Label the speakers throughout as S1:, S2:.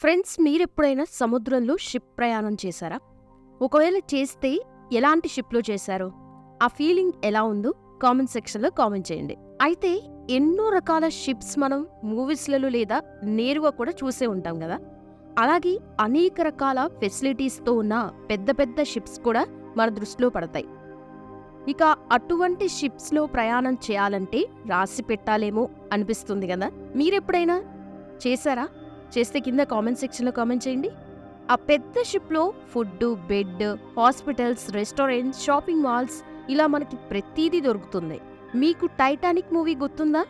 S1: Friends మీరెప్పుడైనా సముద్రంలో ship ప్రయాణం చేశారా? ఒకవేళ చేస్తే ఎలాంటి షిప్లో చేశారు? ఆ ఫీలింగ్ ఎలా ఉందో కామెంట్ సెక్షన్లో కామెంట్ చేయండి. అయితే ఎన్నో రకాల షిప్స్ మనం మూవీస్లలో లేదా నేరుగా కూడా చూసే ఉంటాం కదా? అలాగే అనేక రకాల ఫెసిలిటీస్తో ఉన్న పెద్ద పెద్ద షిప్స్ కూడా మన దృష్టిలో పడతాయి. ఇక అటువంటి షిప్స్లో ప్రయాణం చేయాలంటే రాసి పెట్టాలేమో అనిపిస్తుంది కదా? మీరెప్పుడైనా చేశారా? చేస్తే కింద కామెంట్ సెక్షన్లో కామెంట్ చేయండి. ఆ పెద్ద షిప్లో food bed hospitals restaurants shopping malls ఇలా మనకి ప్రతీదీ దొరుకుతుంది. మీకు టైటానిక్ మూవీ గుర్తుందా?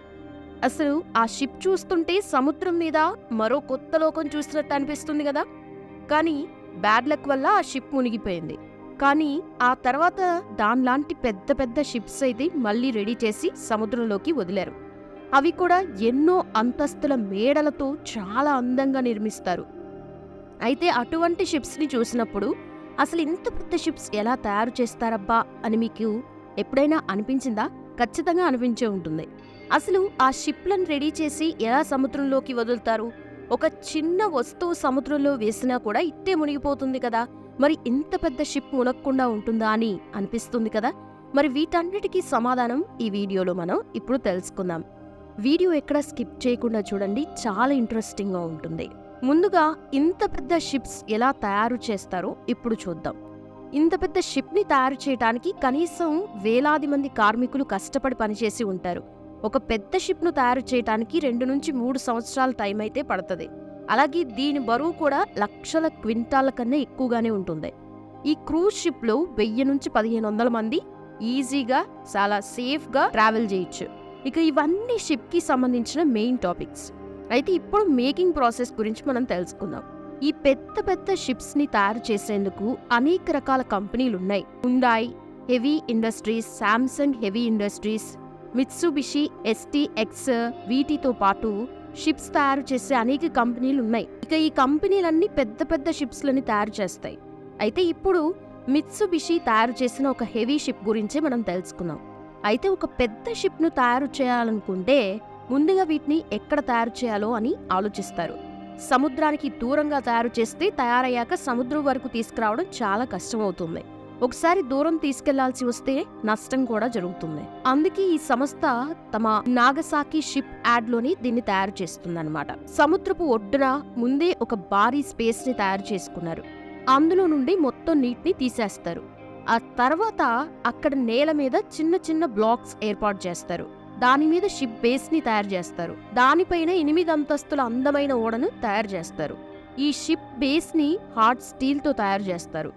S1: అసలు ఆ షిప్ చూస్తుంటే సముద్రం మీద మరో కొత్త లోకం చూసినట్టు అనిపిస్తుంది కదా? కానీ బ్యాడ్ లక్ వల్ల ఆ షిప్ మునిగిపోయింది. కానీ ఆ తర్వాత దానిలాంటి పెద్ద పెద్ద షిప్స్ అయితే మళ్ళీ రెడీ చేసి సముద్రంలోకి వదిలారు. అవి కూడా ఎన్నో అంతస్తుల మేడలతో చాలా అందంగా నిర్మిస్తారు. అయితే అటువంటి షిప్స్ని చూసినప్పుడు అసలు ఇంత పెద్ద షిప్స్ ఎలా తయారు చేస్తారబ్బా? అని మీకు ఎప్పుడైనా అనిపించిందా? ఖచ్చితంగా అనిపించే ఉంటుంది. అసలు ఆ షిప్లను రెడీ చేసి ఎలా సముద్రంలోకి వదులుతారు? ఒక చిన్న వస్తువు సముద్రంలో వేసినా కూడా ఇట్టే మునిగిపోతుంది కదా! మరి ఇంత పెద్ద షిప్ మునక్కుండా ఉంటుందా అని అనిపిస్తుంది కదా! మరి వీటన్నిటికీ సమాధానం ఈ వీడియోలో మనం ఇప్పుడు తెలుసుకుందాం. వీడియో ఎక్కడ స్కిప్ చేయకుండా చూడండి. చాలా ఇంట్రెస్టింగ్గా ఉంటుంది. ముందుగా ఇంత పెద్ద షిప్స్ ఎలా తయారు చేస్తారో ఇప్పుడు చూద్దాం. ఇంత పెద్ద షిప్ని తయారు చేయడానికి కనీసం వేలాది మంది కార్మికులు కష్టపడి పనిచేసి ఉంటారు. ఒక పెద్ద షిప్ను తయారు చేయడానికి రెండు నుంచి మూడు సంవత్సరాల టైం అయితే పడుతుంది. అలాగే దీని బరువు కూడా లక్షల క్వింటాల కన్నా ఎక్కువగానే ఉంటుంది. ఈ క్రూజ్ షిప్లో వెయ్యి నుంచి పదిహేను వందల మంది ఈజీగా చాలా సేఫ్గా ట్రావెల్ చేయొచ్చు. ఇక ఇవన్నీ షిప్కి సంబంధించిన మెయిన్ టాపిక్స్ అయితే ఇప్పుడు మేకింగ్ ప్రాసెస్ గురించి మనం తెలుసుకుందాం. ఈ పెద్ద పెద్ద షిప్స్ని తయారు చేసేందుకు అనేక రకాల కంపెనీలు ఉన్నాయి. Hyundai heavy industries Samsung heavy industries Mitsubishi ST X వీటితో పాటు షిప్స్ తయారు చేసే అనేక కంపెనీలు ఉన్నాయి. ఇక ఈ కంపెనీలన్నీ పెద్ద పెద్ద షిప్స్లని తయారు చేస్తాయి. అయితే ఇప్పుడు మిత్సుబిషి తయారు చేసిన ఒక హెవీ షిప్ గురించే మనం తెలుసుకుందాం. అయితే ఒక పెద్ద షిప్ను తయారు చేయాలనుకుంటే ముందుగా వీటిని ఎక్కడ తయారు చేయాలో అని ఆలోచిస్తారు. సముద్రానికి దూరంగా తయారు చేస్తే తయారయ్యాక సముద్రం వరకు తీసుకురావడం చాలా కష్టమవుతుంది. ఒకసారి దూరం తీసుకెళ్ళాల్సి వస్తే నష్టం కూడా జరుగుతుంది. అందుకే ఈ సంస్థ తమ నాగసాకి షిప్ యాడ్లోని దీన్ని తయారు చేస్తుందన్నమాట. సముద్రపు ఒడ్డున ముందే ఒక భారీ స్పేస్ని తయారు చేసుకున్నారు. అందులో నుండి మొత్తం నీటిని తీసేస్తారు. ఆ తర్వాత అక్కడ నేల మీద చిన్న చిన్న బ్లాక్స్ ఏర్పాటు చేస్తారు. దాని మీద షిప్ బేస్ని తయారు చేస్తారు. దానిపైన ఎనిమిది అంతస్తుల అందమైన ఓడను తయారు చేస్తారు. ఈ షిప్ బేస్ని హార్డ్ స్టీల్తో తయారు చేస్తారు.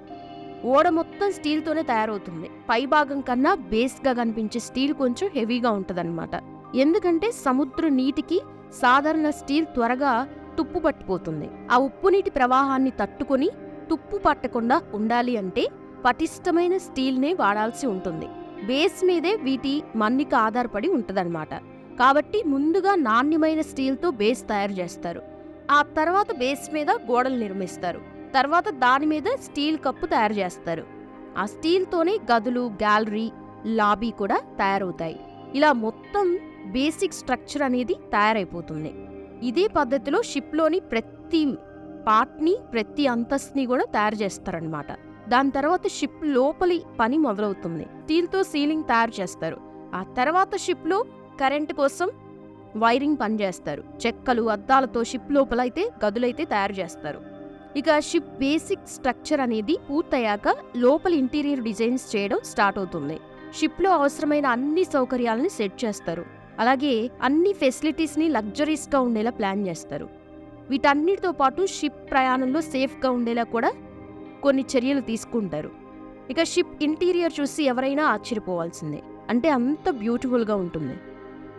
S1: ఓడ మొత్తం స్టీల్ తోనే తయారవుతుంది. పై భాగం కన్నా బేస్గా కనిపించే స్టీల్ కొంచెం హెవీగా ఉంటదన్నమాట. ఎందుకంటే సముద్ర నీటికి సాధారణ స్టీల్ త్వరగా తుప్పు పట్టిపోతుంది ఆ ఉప్పు నీటి ప్రవాహాన్ని తట్టుకొని తుప్పు పట్టకుండా ఉండాలి అంటే పటిష్టమైన స్టీల్నే వాడాల్సి ఉంటుంది. బేస్ మీదే వీటి మన్నిక ఆధారపడి ఉంటుందన్నమాట. కాబట్టి ముందుగా నాణ్యమైన స్టీల్తో బేస్ తయారు చేస్తారు. ఆ తర్వాత బేస్ మీద గోడలు నిర్మిస్తారు. తర్వాత దాని మీద స్టీల్ కప్పు తయారు చేస్తారు. ఆ స్టీల్తోనే గదులు గ్యాలరీ లాబీ కూడా తయారవుతాయి. ఇలా మొత్తం బేసిక్ స్ట్రక్చర్ అనేది తయారైపోతుంది. ఇదే పద్ధతిలో షిప్లోని ప్రతి పార్ట్ని ప్రతి అంతస్తుని కూడా తయారు చేస్తారనమాట దాని తర్వాత షిప్ లోపలి పని మొదలవుతుంది. స్టీల్తో సీలింగ్ తయారు చేస్తారు. ఆ తర్వాత షిప్లో కరెంటు కోసం వైరింగ్ పనిచేస్తారు చెక్కలు అద్దాలతో షిప్ లోపల అయితే గదులైతే తయారు చేస్తారు. ఇక షిప్ బేసిక్ స్ట్రక్చర్ అనేది పూర్తయ్యాక లోపల ఇంటీరియర్ డిజైన్స్ చేయడం స్టార్ట్ అవుతుంది. షిప్లో అవసరమైన అన్ని సౌకర్యాలని సెట్ చేస్తారు. అలాగే అన్ని ఫెసిలిటీస్ని లగ్జరీస్గా ఉండేలా ప్లాన్ చేస్తారు. వీటన్నిటితో పాటు షిప్ ప్రయాణంలో సేఫ్గా ఉండేలా కూడా కొన్ని చర్యలు తీసుకుంటారు. ఇక షిప్ ఇంటీరియర్ చూసి ఎవరైనా ఆశ్చర్యపోవాల్సిందే. అంటే అంత బ్యూటిఫుల్గా ఉంటుంది.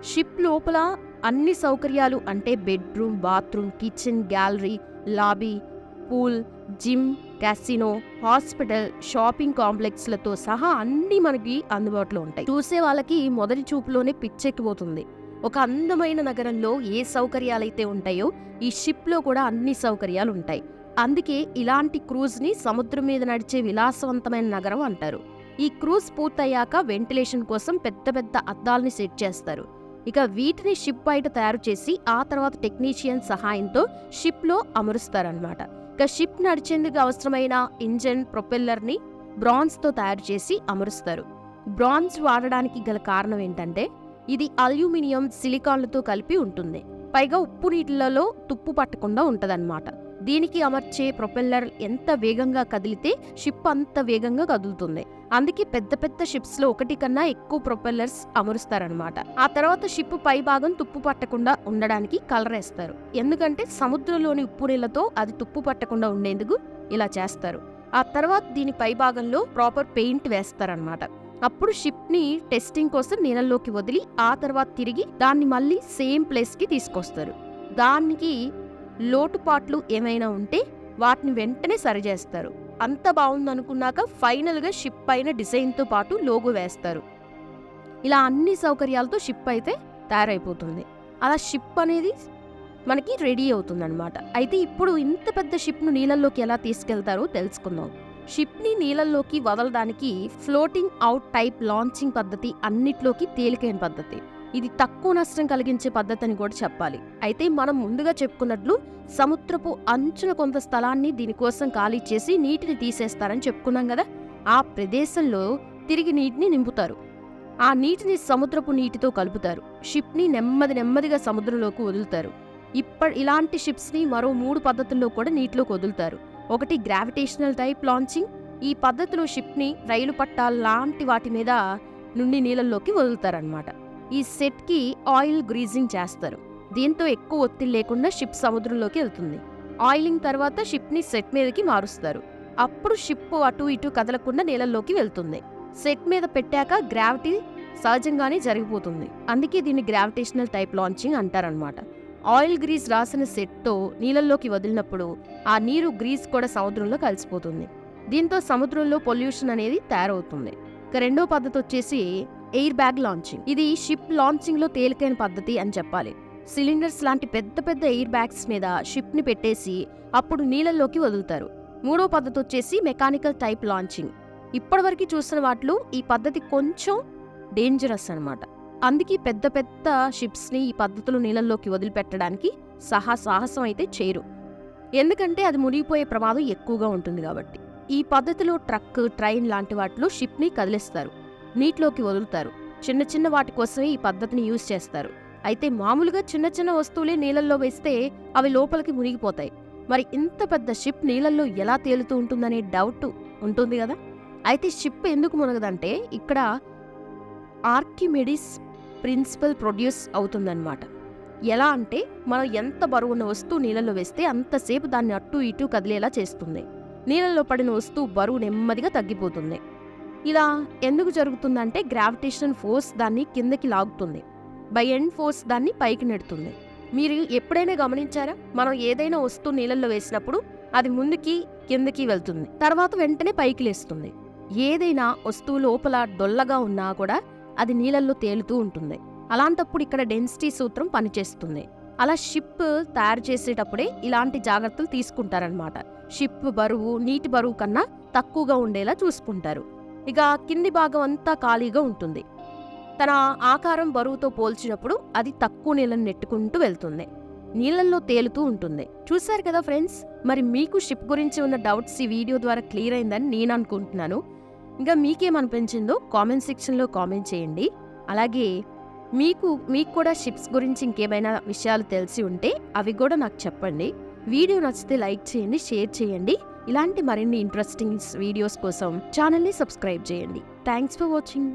S1: షిప్ లోపల అన్ని సౌకర్యాలు అంటే bedroom bathroom kitchen gallery lobby pool gym casino hospital shopping కాంప్లెక్స్లతో సహా అన్నీ మనకి అందుబాటులో ఉంటాయి. చూసే వాళ్ళకి మొదటి చూపులోనే పిచ్చెక్కిపోతుంది. ఒక అందమైన నగరంలో ఏ సౌకర్యాలైతే ఉంటాయో ఈ షిప్లో కూడా అన్ని సౌకర్యాలు ఉంటాయి. అందుకే ఇలాంటి క్రూజ్ని సముద్రం మీద నడిచే విలాసవంతమైన నగరం అంటారు. ఈ క్రూజ్ పూర్తయ్యాక వెంటిలేషన్ కోసం పెద్ద పెద్ద అద్దాల్ని సెట్ చేస్తారు. ఇక వీటిని షిప్ బయట తయారు చేసి ఆ తర్వాత టెక్నీషియన్ సహాయంతో షిప్లో అమరుస్తారనమాట ఇక షిప్ నడిచేందుకు అవసరమైన ఇంజన్ ప్రొపెల్లర్ని బ్రాన్జ్తో తయారు చేసి అమరుస్తారు. బ్రాంజ్ వాడడానికి గల కారణం ఏంటంటే ఇది అల్యూమినియం సిలికాన్లతో కలిపి ఉంటుంది. పైగా ఉప్పు నీటిలలో తుప్పు పట్టకుండా ఉంటదన్నమాట. దీనికి అమర్చే ప్రొపెల్లర్ ఎంత వేగంగా కదిలితే షిప్ అంత వేగంగా కదులుతుంది. అందుకే పెద్ద పెద్ద షిప్స్లో ఒకటి కన్నా ఎక్కువ ప్రొపెల్లర్స్ అమరుస్తారనమాట ఆ తర్వాత షిప్ పై భాగం తుప్పు పట్టకుండా ఉండడానికి కలరేస్తారు ఎందుకంటే సముద్రంలోని ఉప్పు నీళ్ళతో అది తుప్పు పట్టకుండా ఉండేందుకు ఇలా చేస్తారు. ఆ తర్వాత దీని పై భాగంలో ప్రాపర్ పెయింట్ వేస్తారనమాట అప్పుడు షిప్ని టెస్టింగ్ కోసం నీళ్ళల్లోకి వదిలి ఆ తర్వాత తిరిగి దాన్ని మళ్ళీ సేమ్ ప్లేస్కి తీసుకొస్తారు. దానికి లోటుపాట్లు ఏమైనా ఉంటే వాటిని వెంటనే సరిచేస్తారు. అంత బాగుందనుకున్నాక ఫైనల్గా షిప్ పైన డిజైన్తో పాటు లోగో వేస్తారు. ఇలా అన్ని సౌకర్యాలతో షిప్ అయితే తయారైపోతుంది. అలా షిప్ అనేది మనకి రెడీ అవుతుందన్నమాట. అయితే ఇప్పుడు ఇంత పెద్ద షిప్ను నీళ్ళల్లోకి ఎలా తీసుకెళ్తారో తెలుసుకుందాం. షిప్ని నీళ్ళల్లోకి వదలడానికి ఫ్లోటింగ్ అవుట్ టైప్ లాంచింగ్ పద్ధతి అన్నిట్లోకి తేలికైన పద్ధతి. ఇది తక్కువ నష్టం కలిగించే పద్ధతి అని కూడా చెప్పాలి. అయితే మనం ముందుగా చెప్పుకున్నట్లు సముద్రపు అంచున కొంత స్థలాన్ని దీనికోసం ఖాళీ చేసి నీటిని తీసేస్తారని చెప్పుకున్నాం కదా? ఆ ప్రదేశంలో తిరిగి నీటిని నింపుతారు. ఆ నీటిని సముద్రపు నీటితో కలుపుతారు. షిప్ని నెమ్మది నెమ్మదిగా సముద్రంలోకి వదులుతారు. ఇప్పటి ఇలాంటి షిప్స్ని మరో మూడు పద్ధతుల్లో కూడా నీటిలోకి వదులుతారు. ఒకటి గ్రావిటేషనల్ టైప్ లాంచింగ్. ఈ పద్ధతిలో షిప్ని రైలు పట్టాల లాంటి వాటి మీద నుండి నీళ్ళల్లోకి వదులుతారనమాట ఈ సెట్కి ఆయిల్ గ్రీజింగ్ చేస్తారు. దీంతో ఎక్కువ ఒత్తిడి లేకుండా షిప్ సముద్రంలోకి వెళ్తుంది. ఆయిలింగ్ తర్వాత షిప్ని సెట్ మీదకి మారుస్తారు. అప్పుడు షిప్ అటు ఇటు కదలకుండా నీళ్ళల్లోకి వెళ్తుంది. సెట్ మీద పెట్టాక గ్రావిటీ సహజంగానే జరిగిపోతుంది. అందుకే దీన్ని గ్రావిటేషనల్ టైప్ లాంచింగ్ అంటారనమాట ఆయిల్ గ్రీజ్ రాసిన సెట్తో నీళ్ళల్లోకి వదిలినప్పుడు ఆ నీరు గ్రీజ్ కూడా సముద్రంలో కలిసిపోతుంది. దీంతో సముద్రంలో పొల్యూషన్ అనేది తయారవుతుంది. ఇక రెండో పద్ధతి వచ్చేసి ఎయిర్ బ్యాగ్ లాంచింగ్. ఇది షిప్ లాంచింగ్లో తేలికైన పద్ధతి అని చెప్పాలి. సిలిండర్స్ లాంటి పెద్ద పెద్ద ఎయిర్ బ్యాగ్స్ మీద షిప్ని పెట్టేసి అప్పుడు నీళ్ళల్లోకి వదులుతారు. మూడో పద్ధతి వచ్చేసి మెకానికల్ టైప్ లాంచింగ్. ఇప్పటివరకు చూసిన వాటిలో ఈ పద్ధతి కొంచెం డేంజరస్ అన్నమాట. అందుకే పెద్ద పెద్ద షిప్స్ని ఈ పద్ధతులు నీళ్ళల్లోకి వదిలిపెట్టడానికి సహా సాహసం అయితే చేయరు. ఎందుకంటే అది మునిగిపోయే ప్రమాదం ఎక్కువగా ఉంటుంది కాబట్టి. ఈ పద్ధతిలో ట్రక్ ట్రైన్ లాంటి వాటిలో షిప్ని కదిలిస్తారు. నీటిలోకి వదులుతారు. చిన్న చిన్న వాటి కోసమే ఈ పద్ధతిని యూజ్ చేస్తారు. అయితే మామూలుగా చిన్న చిన్న వస్తువులే నీళ్ళల్లో వేస్తే అవి లోపలికి మునిగిపోతాయి. మరి ఇంత పెద్ద షిప్ నీళ్ళల్లో ఎలా తేలుతూ ఉంటుందనే డౌట్ ఉంటుంది కదా? అయితే షిప్ ఎందుకు మునగదంటే ఇక్కడ ఆర్కిమెడిస్ ప్రిన్సిపల్ ప్రొడ్యూస్ అవుతుందన్నమాట. ఎలా అంటే మనం ఎంత బరువున్న వస్తువు నీళ్ళలో వేస్తే అంతసేపు దాన్ని అటు ఇటు కదిలేలా చేస్తుంది. నీళ్ళలో పడిన వస్తువు బరువు నెమ్మదిగా తగ్గిపోతుంది. ఇలా ఎందుకు జరుగుతుందంటే గ్రావిటేషన్ ఫోర్స్ దాన్ని కిందకి లాగుతుంది. బై ఎండ్ ఫోర్స్ దాన్ని పైకి నెడుతుంది. మీరు ఎప్పుడైనా గమనించారా? మనం ఏదైనా వస్తువు నీళ్ళల్లో వేసినప్పుడు అది ముందుకి కిందకి వెళ్తుంది. తర్వాత వెంటనే పైకి లేస్తుంది. ఏదైనా వస్తువు లోపల డొల్లగా ఉన్నా కూడా అది నీళ్ళల్లో తేలుతూ ఉంటుంది. అలాంటప్పుడు ఇక్కడ డెన్సిటీ సూత్రం పనిచేస్తుంది. అలా షిప్ తయారు చేసేటప్పుడే ఇలాంటి జాగ్రత్తలు తీసుకుంటారనమాట షిప్ బరువు నీటి బరువు కన్నా తక్కువగా ఉండేలా చూసుకుంటారు. ఇక కింది భాగం అంతా ఖాళీగా ఉంటుంది. తన ఆకారం బరువుతో పోల్చినప్పుడు అది తక్కువ నీళ్ళని నెట్టుకుంటూ వెళ్తుంది. నీళ్ళల్లో తేలుతూ ఉంటుంది. చూశారు కదా ఫ్రెండ్స్? మరి మీకు షిప్ గురించి ఉన్న డౌట్స్ ఈ వీడియో ద్వారా క్లియర్ అయిందని నేను అనుకుంటున్నాను. ఇంకా మీకేమనిపించిందో కామెంట్ సెక్షన్లో కామెంట్ చేయండి. అలాగే మీకు మీకు కూడా షిప్స్ గురించి ఇంకేమైనా విషయాలు తెలిసి ఉంటే అవి కూడా నాకు చెప్పండి. వీడియో నచ్చితే లైక్ చేయండి షేర్ చేయండి. ఇలాంటి మరిన్ని ఇంట్రెస్టింగ్ వీడియోస్ కోసం ఛానల్ని సబ్స్క్రైబ్ చేయండి. Thanks for watching